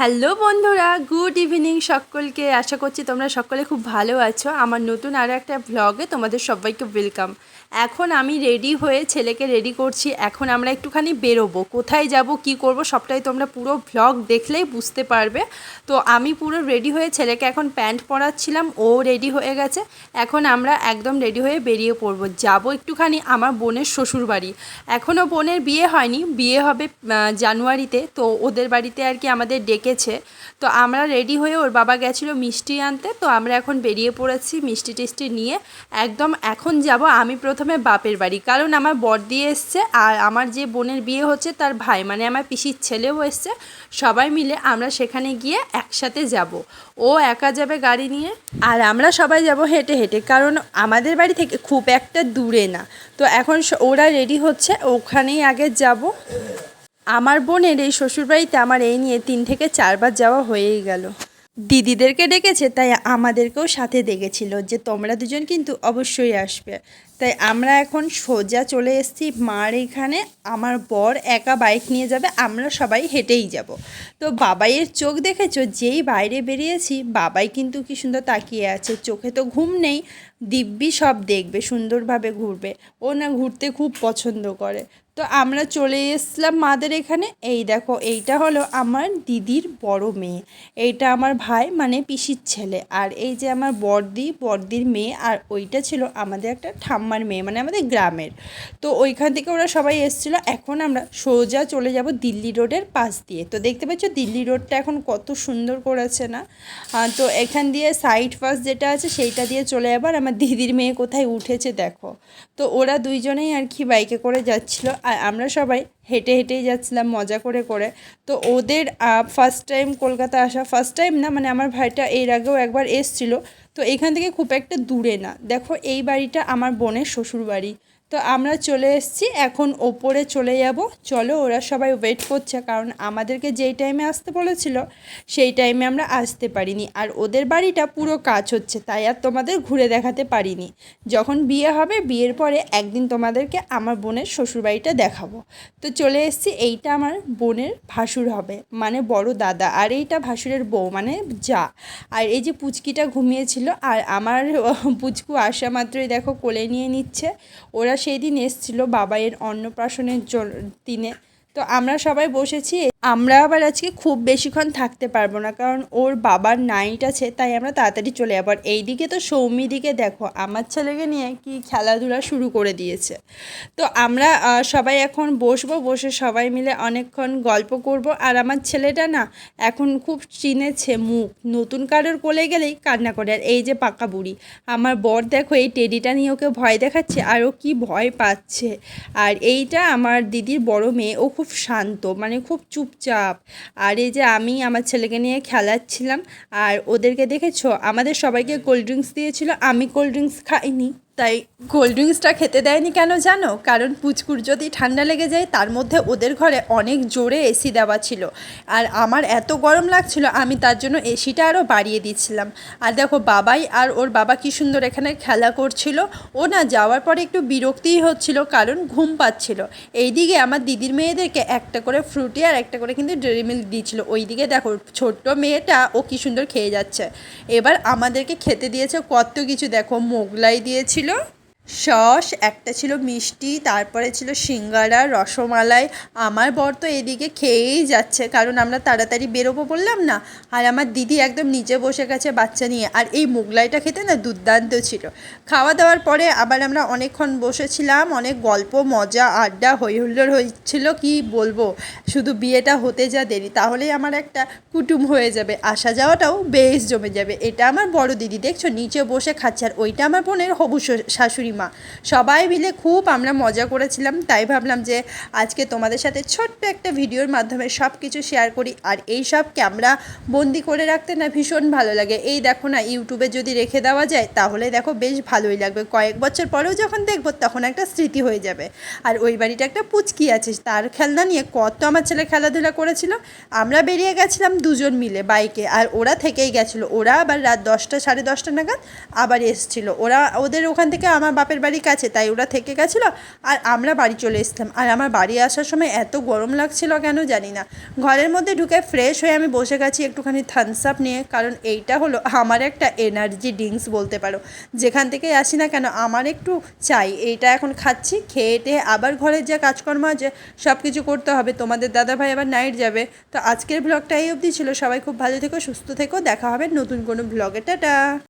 Hello বন্ধুরা, good evening সকলকে। আশা করছি তোমরা সকলে খুব ভালো আছো। আমার নতুন আরও একটা ভ্লগে তোমাদের সবাইকে ওয়েলকাম এখন আমি রেডি হয়ে ছেলেকে রেডি করছি। এখন আমরা একটুখানি বেরোবো। কোথায় যাব, কি করব, সবটাই তোমরা পুরো ভ্লগ দেখলেই বুঝতে পারবে। তো আমি পুরো রেডি হয়ে ছেলেকে এখন প্যান্ট পরাচ্ছিলাম। ও রেডি হয়ে গেছে। এখন আমরা একদম রেডি হয়ে বেরিয়ে পড়ব। যাব একটুখানি আমার বোনের শ্বশুর বাড়ি এখনও বোনের বিয়ে হয়নি। বিয়ে হবে জানুয়ারিতে। তো ওদের বাড়িতে আর কি আমাদের ডেকেছে তো আমরা রেডি হয়ে ওর বাবা গেছিল মিষ্টি আনতে। তো আমরা এখন বেরিয়ে পড়েছি মিষ্টি টিষ্টি নিয়ে। একদম এখন যাব আমি প্রথমে বাপের বাড়ি। কারণ আমার বর দিয়ে এসছে আর আমার যে বোনের বিয়ে হচ্ছে তার ভাই মানে আমার পিসির ছেলেও এসছে। সবাই মিলে আমরা সেখানে গিয়ে একসাথে যাব। ও একা যাবে গাড়ি নিয়ে। আর আমরা সবাই যাব হেঁটে হেঁটে। কারণ আমাদের বাড়ি থেকে খুব একটা দূরে না। তো এখন ওরা রেডি হচ্ছে, ওখানেই আগে যাব। আমার বোনের এই শ্বশুরবাড়িতে আমার এই নিয়ে তিন থেকে চারবার যাওয়া হয়েই গেল। দিদিদেরকে ডেকেছে, তাই আমাদেরকেও সাথে ডেকেছিল যে তোমরা দুজন কিন্তু অবশ্যই আসবে। তাই আমরা এখন সোজা চলে এসেছি মার এখানে। আমার বর একা বাইক নিয়ে যাবে, আমরা সবাই হেঁটেই যাব। তো বাবাইয়ের চোখ দেখেছ? যেই বাইরে বেরিয়েছি, বাবাই কিন্তু কি সুন্দর তাকিয়ে আছে। চোখে তো ঘুম নেই, দিব্যি সব দেখবে, সুন্দরভাবে ঘুরবে। ও না ঘুরতে খুব পছন্দ করে। তো আমরা চলে এসলাম মাদের এখানে। এই দেখো, এইটা হলো আমার দিদির বড় মেয়ে। এইটা আমার ভাই মানে পিসির ছেলে। আর এই যে আমার বর্দি বর্দির মেয়ে, আর ওইটা ছিল আমাদের একটা ঠাম্মার মেয়ে মানে আমাদের গ্রামের। তো ওইখান থেকে ওরা সবাই এসেছিল। এখন আমরা সোজা চলে যাব দিল্লি রোডের পাশ দিয়ে। তো দেখতে পাচ্ছ, দিল্লি রোডটা এখন কত সুন্দর করেছে না? তো এখান দিয়ে সাইড পাস যেটা আছে, সেইটা দিয়ে চলে যাবার আমার দিদির মেয়ে কোথায় উঠেছে, দেখো। তো ওরা দুইজনেই আর কি বাইকে করে যাচ্ছিল। আর আমরা সবাই হেঁটে হেঁটেই যাচ্ছিলাম, মজা করে করে। তো ওদের ফার্স্ট টাইম কলকাতা আসা ফার্স্ট টাইম না মানে আমার ভাইটা এর আগেও একবার এসছিল। তো এখান থেকে খুব একটা দূরে না। দেখো এই বাড়িটা আমার বোনের শ্বশুর বাড়ি তো আমরা চলে এসেছি, এখন ওপরে চলে যাব। চলো ওরা সবাই ওয়েট করছে, কারণ আমাদেরকে যেই টাইমে আসতে বলেছিল, সেই টাইমে আমরা আসতে পারিনি। আর ওদের বাড়িটা পুরো কাজ হচ্ছে, তাই আর তোমাদের ঘুরে দেখাতে পারিনি। যখন বিয়ে হবে, বিয়ের পরে একদিন তোমাদেরকে আমার বোনের শ্বশুরবাড়িটা দেখাবো। তো চলে এসেছি, এইটা আমার বোনের ভাসুর হবে মানে বড় দাদা। আর এইটা ভাসুরের বউ মানে যা। আর এই যে পুচকিটা ঘুমিয়েছিল, আর আমার পুচকু আসা মাত্রই দেখো কোলে নিয়ে নিচ্ছে। ওরা সেই দিন এসেছিল বাবাইয়ের অন্নপ্রাশনের দিনে। তো আমরা সবাই বসেছি আমরা আবার আজকে খুব বেশিক্ষণ থাকতে পারব না, কারণ ওর বাবার নাইট আছে, তাই আমরা তাড়াতাড়ি চলে যাব। আর এইদিকে তো সৌমি দিকে দেখো, আমার ছেলেকে নিয়ে কি খেলাধুলা শুরু করে দিয়েছে। তো আমরা সবাই এখন বসবো, বসে সবাই মিলে অনেকক্ষণ গল্প করব। আর আমার ছেলেটা না এখন খুব চিনেছে মুখ, নতুন কারোর কোলে গেলেই কান্না করে। আর এই যে পাকা বুড়ি, আমার বর দেখো এই টেডিটা নিয়ে ওকে ভয় দেখাচ্ছে, আর ও কি ভয় পাচ্ছে। আর এইটা আমার দিদির বড় মেয়ে, ও খুব শান্ত মানে খুব চুপচাপ আর এই যে আমি আমার ছেলেকে নিয়ে খেলাচ্ছিলাম, আর ওদেরকে দেখেছ? আমাদের সবাইকে কোল্ড ড্রিঙ্কস দিয়েছিল, আমি কোল্ড ড্রিঙ্কস খাইনি। তাই কোল্ড ড্রিঙ্কসটা খেতে দেয়নি কেন জানো? কারণ পুচকুর যদি ঠান্ডা লেগে যায়, তার মধ্যে ওদের ঘরে অনেক জোরে এসি দেওয়া ছিল। আর আমার এত গরম লাগছিল, আমি তার জন্য এসিটা আরও বাড়িয়ে দিচ্ছিলাম। আর দেখো, বাবাই আর ওর বাবা কি সুন্দর এখানে খেলা করছিল। ও না যাওয়ার পরে একটু বিরক্তিই হচ্ছিল, কারণ ঘুম পাচ্ছিল। এইদিকে আমার দিদির মেয়েদেরকে একটা করে ফ্রুটি আর একটা করে কিন্তু ডেরি মিল্ক দিয়েছিল ওইদিকে দেখো, ছোট্ট মেয়েটা ও কি সুন্দর খেয়ে যাচ্ছে। এবার আমাদেরকে খেতে দিয়েছে কত কিছু। দেখো, মোগলাই দিয়েছিল là, সস, একটা ছিল মিষ্টি, তারপরে ছিল সিঙ্গারা, রসমালাই। আমার বর তো এদিকে খেয়েই যাচ্ছে, কারণ আমরা তাড়াতাড়ি বেরোবো বললাম না। আর আমার দিদি একদম নিচে বসে গেছে বাচ্চা নিয়ে। আর এই মোগলাইটা খেতে না দুর্দান্ত ছিল। খাওয়া দাওয়ার পরে আবার আমরা অনেকক্ষণ বসেছিলাম, অনেক গল্প, মজা, আড্ডা হই হুল্লোড় হয়েছিল, কি বলব? শুধু বিয়েটা হতে যা দেরি, তাহলেই আমার একটা কুটুম হয়ে যাবে। আসা যাওয়াটাও বেশ জমে যাবে। এটা আমার বড় দিদি, দেখছ? নিচে বসে খাচ্ছে। আর ওইটা আমার বোনের হবু শাশুড়ি মা। সবাই মিলে খুব আমরা মজা করেছিলাম, তাই ভাবলাম যে আজকে তোমাদের সাথে ছোট্ট একটা ভিডিওর মাধ্যমে সব কিছু শেয়ার করি। আর এই সব ক্যামেরা বন্দি করে রাখতে না ভীষণ ভালো লাগে। এই দেখো না, ইউটিউবে যদি রেখে দেওয়া যায়, তাহলে দেখো বেশ ভালোই লাগবে। কয়েক বছর পরেও যখন দেখব, তখন একটা স্মৃতি হয়ে যাবে। আর ওই বাড়িটা একটা পুচকি আছে, তার খেলনা নিয়ে কত আমার ছেলে খেলাধুলা করেছিল। আমরা বেরিয়ে গেছিলাম দুজন মিলে বাইকে, আর ওরা থেকেই গেছিল। ওরা আবার রাত দশটা, সাড়ে দশটা নাগাদ আবার এসছিল। ওরা, ওদের ওখান থেকে আমার বাপের বাপের বাড়ি কাছে, তাই ওরা থেকে গেছিল আর আমরা বাড়ি চলে এসেছিলাম। আর আমার বাড়ি আসার সময় এত গরম লাগছিল কেন জানি না। ঘরের মধ্যে ঢুকে ফ্রেশ হয়ে আমি বসে গেছি একটুখানি থামস আপ নিয়ে, কারণ এইটা হলো আমার একটা এনার্জি ড্রিঙ্কস বলতে পারো। যেখান থেকেই আসি না কেন, আমার একটু চাই, এইটা এখন খাচ্ছি, খেয়ে টেয়ে আবার ঘরের যা কাজকর্ম আছে সব কিছু করতে হবে। তোমাদের দাদাভাই আবার নাইট যাবে। তো আজকের ব্লগটা এই অবধি ছিল। সবাই খুব ভালো থেকো, সুস্থ থেকো। দেখা হবে নতুন কোনো ব্লগে টাটা!